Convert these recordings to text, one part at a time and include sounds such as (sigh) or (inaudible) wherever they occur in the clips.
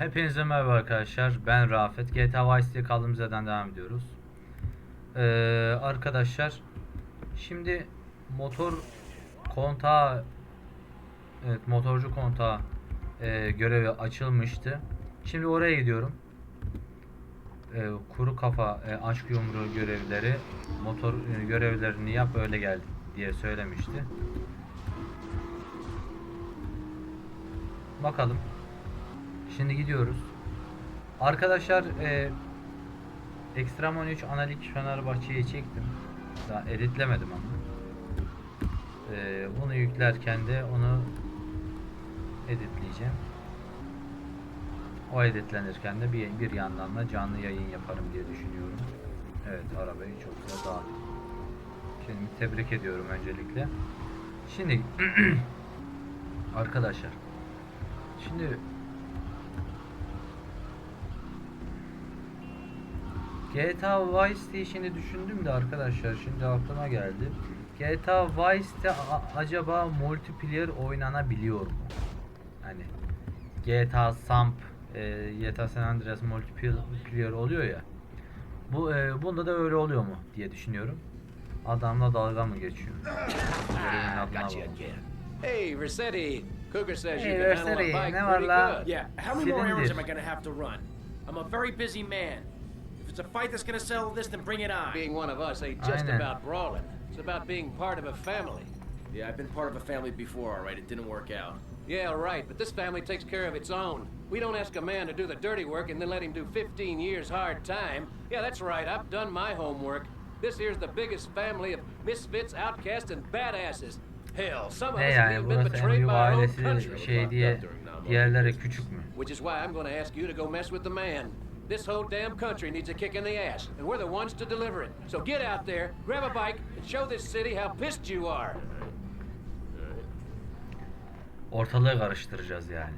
Hepinize merhaba arkadaşlar. Ben Rafet. GTA Vice City kaldığımız devam ediyoruz. Ee, arkadaşlar şimdi motor kontağı evet motorcu kontağı e, görevi açılmıştı. Şimdi oraya gidiyorum. E, kuru kafa e, aşk yumruğu görevleri motor e, görevlerini yap öyle gel diye söylemişti. Bakalım. Şimdi gidiyoruz. Arkadaşlar e, Extreme 13 analik Fenerbahçe'yi çektim. Daha editlemedim ama. E, bunu yüklerken de onu editleyeceğim. O editlenirken de bir, bir yandan da canlı yayın yaparım diye düşünüyorum. Evet arabayı çok güzel dağıttım. Şimdi tebrik ediyorum öncelikle. Şimdi (clears throat) arkadaşlar Şimdi GTA Vice City'yi şimdi düşündüm de arkadaşlar şimdi aklıma geldi. GTA Vice City a- acaba multiplayer oynanabiliyor mu? Hani GTA Samp, e, GTA San Andreas multiplayer oluyor ya. Bu e, bunda da öyle oluyor mu diye düşünüyorum. Adamla dalga mı geçiyor? Hey, Rossetti. Cougar says Hey, you can handle a bike ne var pretty good. Yeah, how many more errands am I gonna have to run? I'm a very busy man. If it's a fight that's gonna settle this, then bring it on. Being one of us ain't just Aynen. about brawling. It's about being part of a family. Yeah, I've been part of a family before, alright? It didn't work out. Yeah, right, but this family takes care of its own. We don't ask a man to do the dirty work and then let him do 15 years hard time. Yeah, that's right, I've done my homework. This here's the biggest family of misfits, outcasts, and badasses. Hell, some of Ne us have yani even been burası en betrayed büyük by our own ailesi country. şey diye diğerleri küçük mü? Which is why I'm going to ask you to go mess with the man. This whole damn country needs a kick in the ass, and we're the ones to deliver it. So get out there, grab a bike, and show this city how pissed you are. Ortalığı karıştıracağız yani.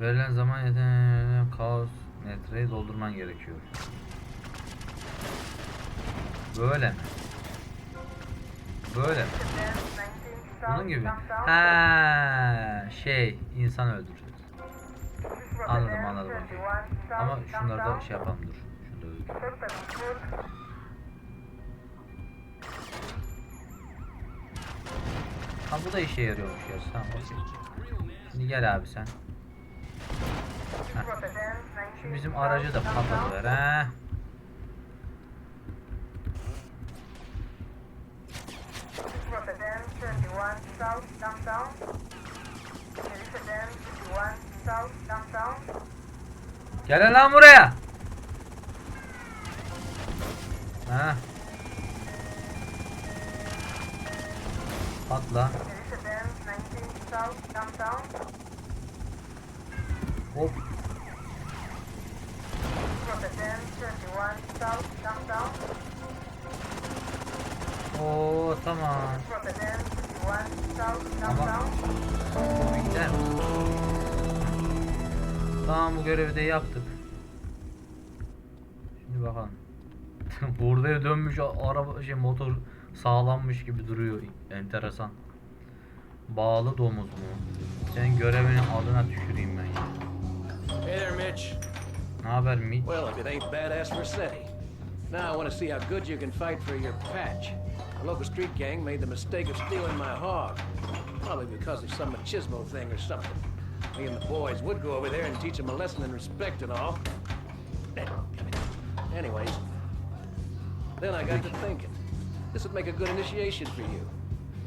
Verilen zaman yeteneğine kaos metreyi doldurman gerekiyor. Böyle mi? Böyle mi? Bunun gibi. Ha şey insan öldüreceğiz. Anladım anladım. okey. Ama şunları da şey yapalım dur. Şunu da. Ha bu da işe yarıyormuş ya. Tamam okey. Şimdi gel abi sen. Heh. Şimdi bizim aracı da patlatıver ha. Gel lan buraya. Ha. Patla. Hop. Oo tamam. Mi? Tamam bu görevi de yaptık. Bakalım. (laughs) Burada dönmüş araba şey motor sağlanmış gibi duruyor. Enteresan. Bağlı domuz mu? Senin görevinin adına tüküreyim ben ya. Hey there, Mitch. Ne haber Mitch? Well, if it ain't badass Rossetti. Now I want to see how good you can fight for your patch. A local street gang made the mistake of stealing my hog. Probably because of some machismo thing or something. Me and the boys would go over there and teach them a lesson in respect and all. Anyways, then I got to thinking. This would make a good initiation for you.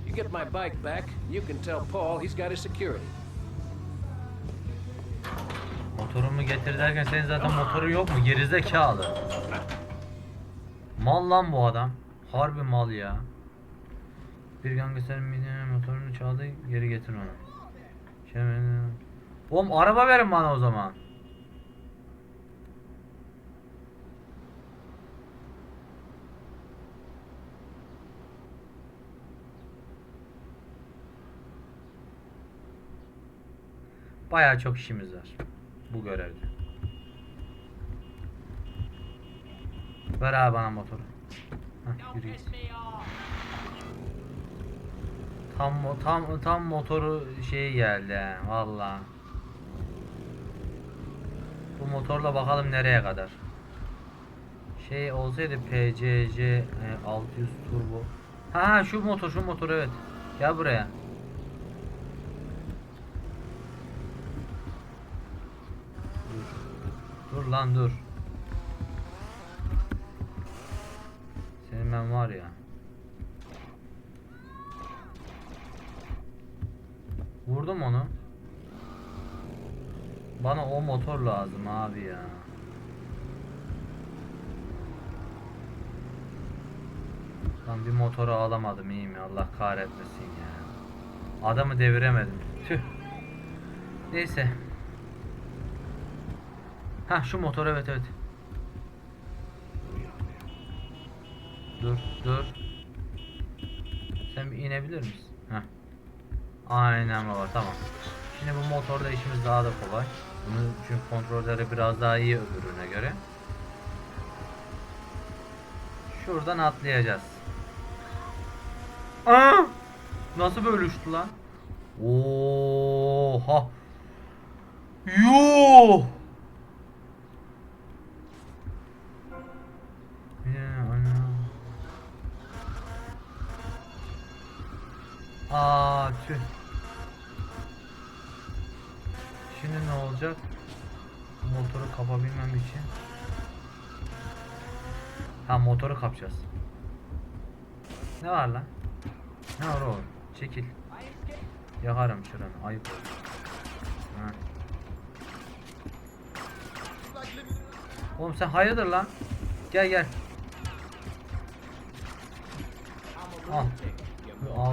You get my bike back, you can tell Paul he's got his security. Motorumu getir derken senin zaten motoru yok mu? Gerizekalı. Mal lan bu adam. Harbi mal ya. Bir gangster midene motorunu çaldı geri getir onu. Şöyle- Oğlum araba verin bana o zaman. Bayağı çok işimiz var bu görevde. Ver abi bana motoru. Hah, yürü git. Tam tam tam motoru şey geldi valla. Bu motorla bakalım nereye kadar. Şey olsaydı PCC e, 600 turbo. Ha şu motor şu motor evet. Gel buraya. Dur. Dur lan dur. Senin ben var ya. Vurdum onu. Bana o motor lazım abi ya. Lan bir motoru alamadım iyi mi? Allah kahretmesin ya. Adamı deviremedim. Tüh. Neyse. Ha şu motor evet evet. Dur dur. Sen bir inebilir misin? Heh. Aynen baba tamam. Şimdi bu motorda işimiz daha da kolay. Bunu çünkü kontrolleri biraz daha iyi öbürüne göre. Şuradan atlayacağız. Aa! Nasıl uçtu lan? Oha! Yuh! Aa tüh. Şimdi ne olacak? Motoru kapabilmem için. Ha motoru kapacağız. Ne var lan? Ne var oğlum? Çekil. Yakarım şuranı. Ayıp. Ha. Oğlum sen hayırdır lan? Gel gel. Al.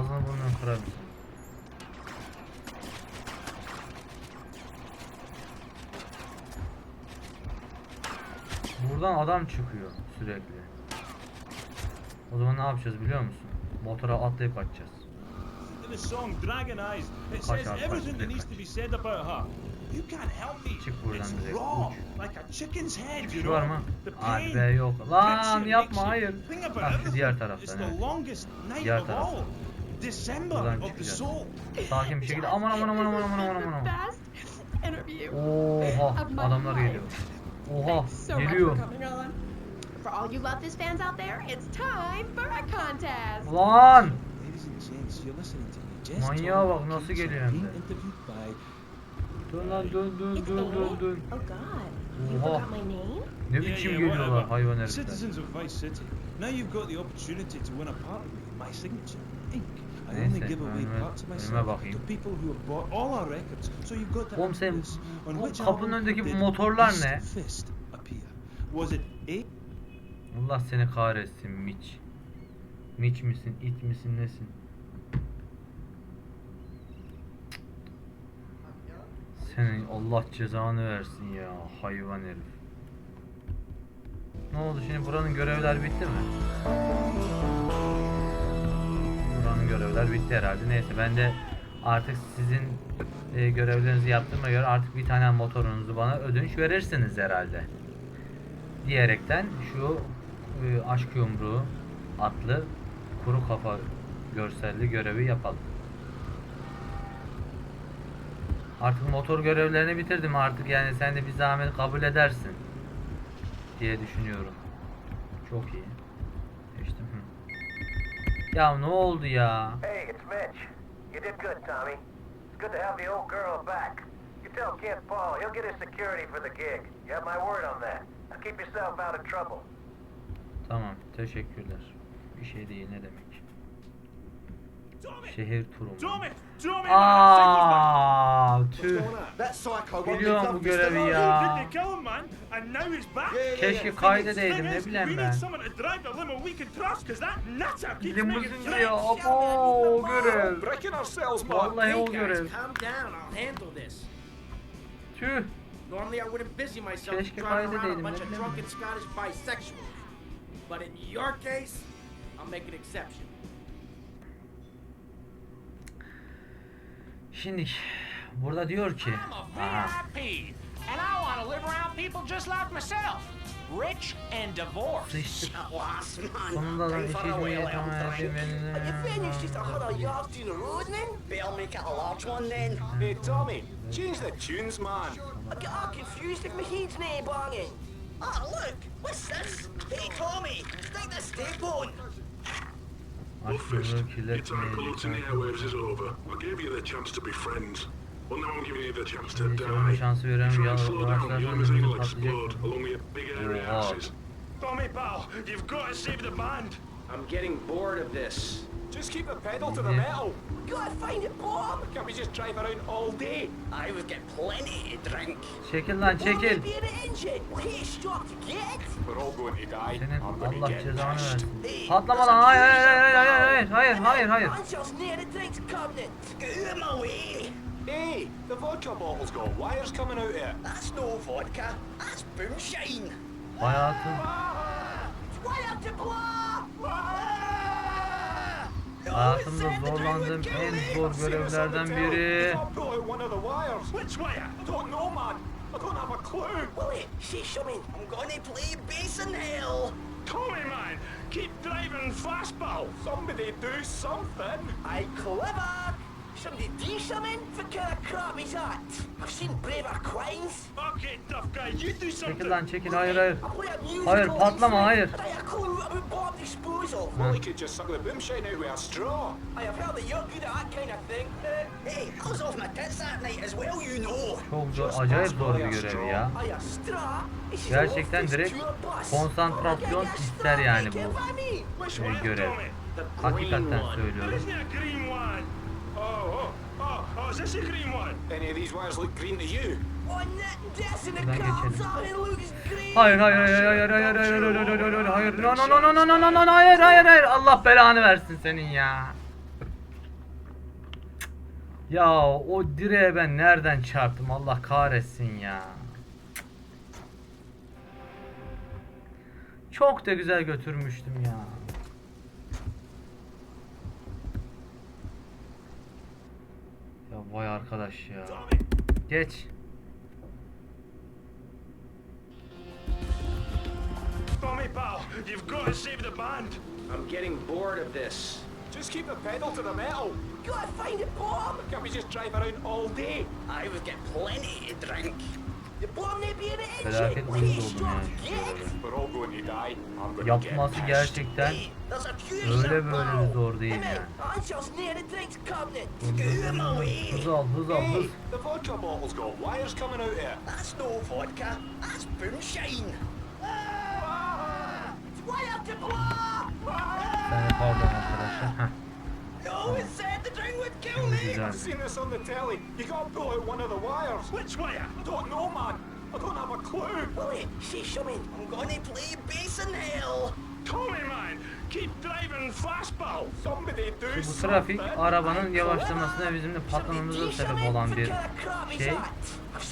Bu ağzını burnunu kırarım seni. Buradan adam çıkıyor sürekli. O zaman ne yapacağız biliyor musun? Motora atlayıp kaçacağız. Kaç abi, kaç, direkt kaç. You can't help me. Çık buradan It's direkt, raw, uç. like a chicken's head, you Çıkış know. var mı? Hadi be yok. Lan yapma hayır. everything. diğer taraftan evet. Diğer all. December of the soul. Sakin bir şekilde aman aman aman aman aman aman aman. Oha of adamlar geliyor. Oha geliyor. for all you Love This fans out there, it's time for a contest. Lan! Manyağa bak nasıl geliyor hem de. Dön lan dön dön dön dön dön. Oh God, you Oha. forgot my name? Ne biçim geliyorlar hayvan herifler. Citizens of Vice City. Now you've got the opportunity to win a part with my signature. Ink. I only give away önüme- parts of önüme myself bakayım. to people who have bought all our records. So you've got to Oğlum sen- bu kapının önündeki did motorlar ne? Fist appear? Was it A? Allah seni kahretsin Miç. Miç misin, it misin, nesin? Senin Allah cezanı versin ya hayvan herif. Ne oldu şimdi buranın görevler bitti mi? Görevler bitti herhalde. Neyse ben de artık sizin e, görevlerinizi yaptığıma göre artık bir tane motorunuzu bana ödünç verirsiniz herhalde. Diyerekten şu e, aşk yumruğu adlı kuru kafa görselli görevi yapalım. Artık motor görevlerini bitirdim artık yani sen de bir zahmet kabul edersin diye düşünüyorum. Çok iyi. Ya ne oldu ya? Hey, it's Mitch. You did good, Tommy. It's good to have the old girl back. You tell Kent Paul, he'll get his security for the gig. You have my word on that. Now keep yourself out of trouble. Tamam, teşekkürler. Bir şey değil ne demek. Şehir turu mu? Tommy! Tommy! Aa, tüh. Biliyorum bu görevi ya. Did they kill him, man? And now he's back? Yeah, yeah, Keşke kaydedeydim ne bileyim we ben. need someone to drive the limo we can trust, cause that nutter keeps making Limuzin ya, abo görev. Ourselves, man. Vallahi o görev. calm down. I'll handle this. Tüh. Normally I wouldn't busy myself Keşke driving around a bunch of drunken Scottish bisexuals. But in your case, I'll make an exception. Şimdi burada diyor ki. Rich and divorced. (laughs) Sonunda da bir şey cümleye tamam erdim ben. You finished it on a yard in a road then? Better make it a large one then. Hey Tommy, change the tunes man. I get all confused if my head's not banging. Oh look, what's this? Hey Tommy, stick the. Aşkımı Your time polluting the airwaves is over. I gave you the chance to be friends. Well, now I'm giving you the chance to die. şansı Ya and slow down, your will explode along with your big Oha. asses. Tommy, pal, you've got to save the band. I'm getting bored of this. Just keep the pedal to the metal. Gotta find it, Bob. Can't we just drive around all day? I would get plenty to drink. Çekil lan çekil. Maybe an engine. Okay, stop to get. We're all going to die. Senin I'm gonna Allah get cezanı versin. Hey, Patlama lan hayır hayır hayır hayır hayır hayır hayır. Angel's near the drinks cabinet. Get my way. Hey, the vodka bottle's got wires coming out it. That's no vodka. That's boomshine. Hayatım. Wire to blow! Hayatımda zorlandığım en zor görevlerden biri. I don't know, man. I don't have a clue. Willie, see something. I'm gonna play bass in hell. Tommy, man, keep driving fast, pal. Somebody do something. I clever. Somebody do something? What kind of crap is that? I've seen braver crimes. Okay, tough guy, you do Çekil lan çekil hayır hayır. Hayır, patlama, hayır. Disposal. Well, he could just suck the boomshine out with a straw. I have heard that you're good at that kind of thing. Uh, Hey, I was off my tits that night as well, you know. Çok zor, acayip zor bir görev ya. Gerçekten direkt konsantrasyon Oh, ister yani bu. görev. Hakikaten söylüyorum. Oh, oh, oh, oh, is this a green one? Any of these wires look green to you? Buradan geçelim. Hayır hayır hayır hayır hayır hayır hayır hayır hayır hayır hayır no no no no no no no no hayır hayır hayır Allah belanı versin senin ya. Ya o direğe ben nereden çarptım Allah kahretsin ya. Çok da güzel götürmüştüm ya. Vay arkadaş ya. Geç. Tommy, pal, you've got to save the band. I'm getting bored of this. Just keep the pedal to the metal. Gotta find it, Bob. Can't we just drive around all day? I would get plenty to drink. Felaket uyuz şey oldum yani. Yapması gerçekten öyle böyle zor değil yani. Hız al, hız al, hız. Ben pardon arkadaşlar. Bu trafik arabanın yavaşlamasına bizim de patlamamıza sebep olan bir şey.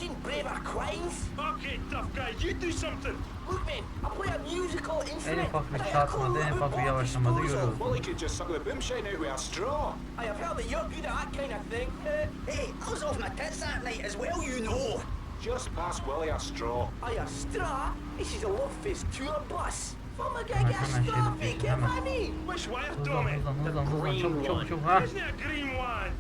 That? I've seen braver crimes. Okay, tough guy, you do something. Look man, I play a musical instrument. ufak bir and I have a çarpmada, clue en about ufak bir bomb görüyoruz. Well, he could just suck the boomshine out with a straw. I have heard that you're good at that kind of thing. Uh, Hey, I was off my tits that night as well, you know. Just pass Willie a straw. I a straw. This is a love-faced tour bus. From a gig Hemen, a straw fake, geçin, get hemen. Which wire, Tommy? hızlan hızlan hızlan green çabuk çabuk one. Isn't it a green one?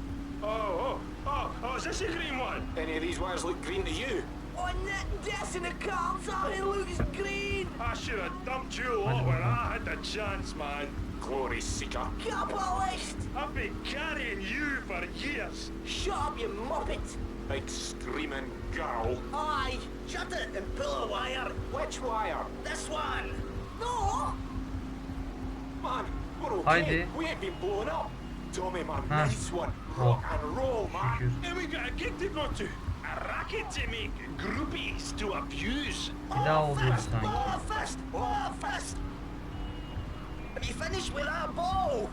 Oh, oh, oh, oh, is this a green one? Any of these wires look green to you? Oh, on that desk in the car, something looks green. I should have dumped you lot when I had the chance, man. Glory seeker. Capitalist. I've been carrying you for years. Shut up, you muppet. Big screaming girl. Aye. Shut it and pull a wire. Which wire? This one. No. Man, we're okay. Haydi. We ain't been blown up. Tommy, man, Ha. nice one. Rock and roll, man. And we got a gig to go to. A racket to make, groupies to abuse. Bir daha oluyor sanki. Fist, oh, fist. Have you finished with that ball?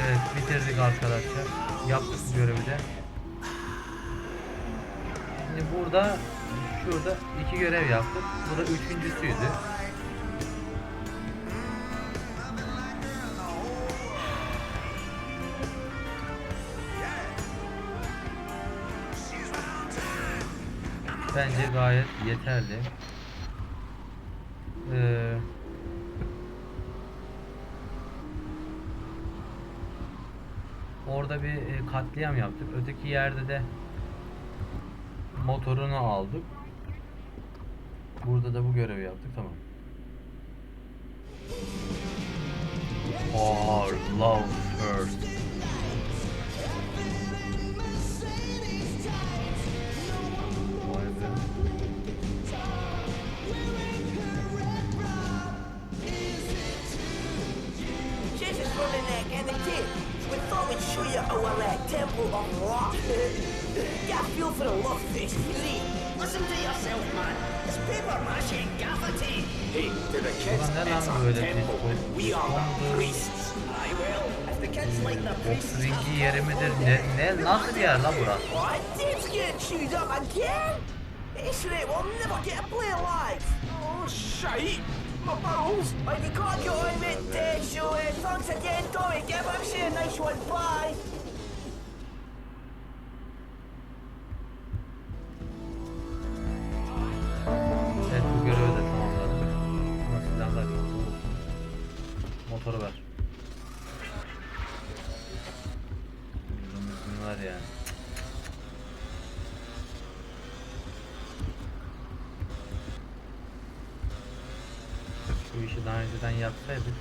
Evet bitirdik arkadaşlar. Yaptık görevi de. Şimdi burada şurada iki görev yaptık. Bu da üçüncüsüydü. Bence gayet yeterli. Ee, orada bir e, katliam yaptık. Öteki yerde de motorunu aldık. Burada da bu görevi yaptık. Tamam. Our love first. You our uh, temple of rock. Get a feel for the love fest, Fury. Listen to yourself, man. It's paper mache and gaffer tape. Hey, to the kids, it's lan our temple. We are the priests. Aye, well, if the kids like their priests, Ringi yeri midir? Ne, ne, nasıl bir yer la burası? What? Dave's getting chewed up again? Rate will never get a play alive. Oh, shite! My balls! Right, we can't get on with uh, so uh, thanks again, Tommy. Give us a nice one. Bye. Evet bu görevi de tamamladık. Ama silahlar yok. Motoru ver. Var yani. Bu işi daha önceden yapsaydık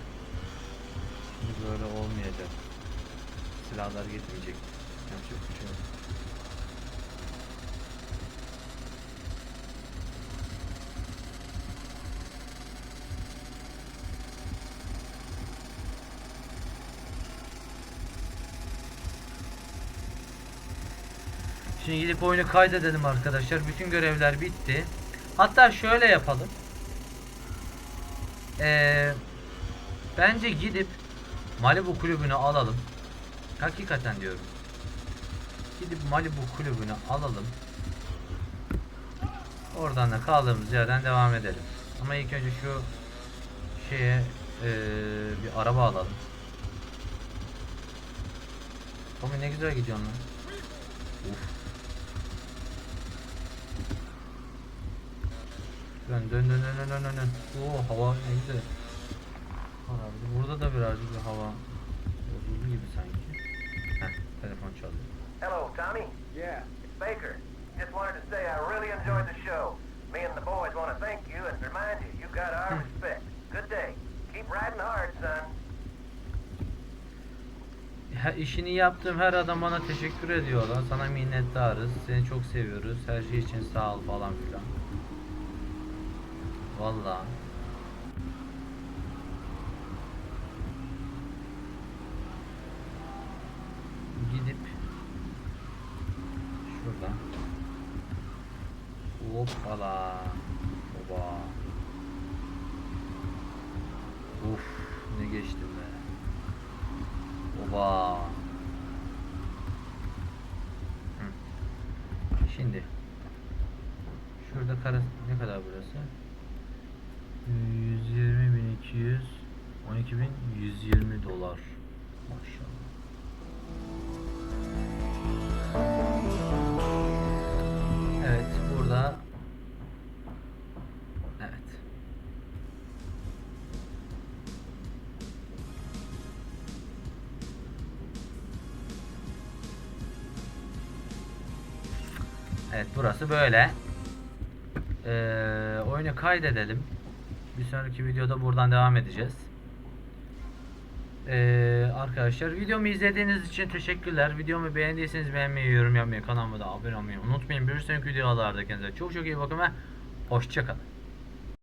şimdi böyle olmayacak. Silahlar getirmeyecek. Yapacak bir şey. Şimdi gidip oyunu kaydedelim arkadaşlar. Bütün görevler bitti. Hatta şöyle yapalım. Ee, bence gidip Malibu kulübünü alalım. Hakikaten diyorum. Gidip Malibu kulübünü alalım. Oradan da kaldığımız yerden devam edelim. Ama ilk önce şu şeye ee, bir araba alalım. Tommy ne güzel gidiyorsun lan. Uf. Dön dön dön dön dön dön dön. Oo hava ne güzel. Abi burada da birazcık bir hava bozuldu gibi sanki. Heh, telefon çalıyor. Hello, Tommy. Yeah. It's Baker. Just wanted to say I really enjoyed the show. Me and the boys want to thank you and remind you you got our respect. Good day. Keep riding hard, son. Her, işini yaptığım her adam bana teşekkür ediyorlar. Sana minnettarız. Seni çok seviyoruz. Her şey için sağ ol falan filan. Vallahi. Gidip şuradan Hoppala. Oba. Uf ne geçtim be. Oba. Şimdi şurada kara ne kadar burası? 120.200 12.120 dolar. Maşallah. Evet burada Evet. Evet burası böyle. Ee, oyunu kaydedelim. Bir sonraki videoda buradan devam edeceğiz. Ee, arkadaşlar videomu izlediğiniz için teşekkürler. Videomu beğendiyseniz beğenmeyi, yorum yapmayı, kanalıma da abone olmayı unutmayın. Bir sonraki videolarda kendinize çok çok iyi bakın ve hoşçakalın.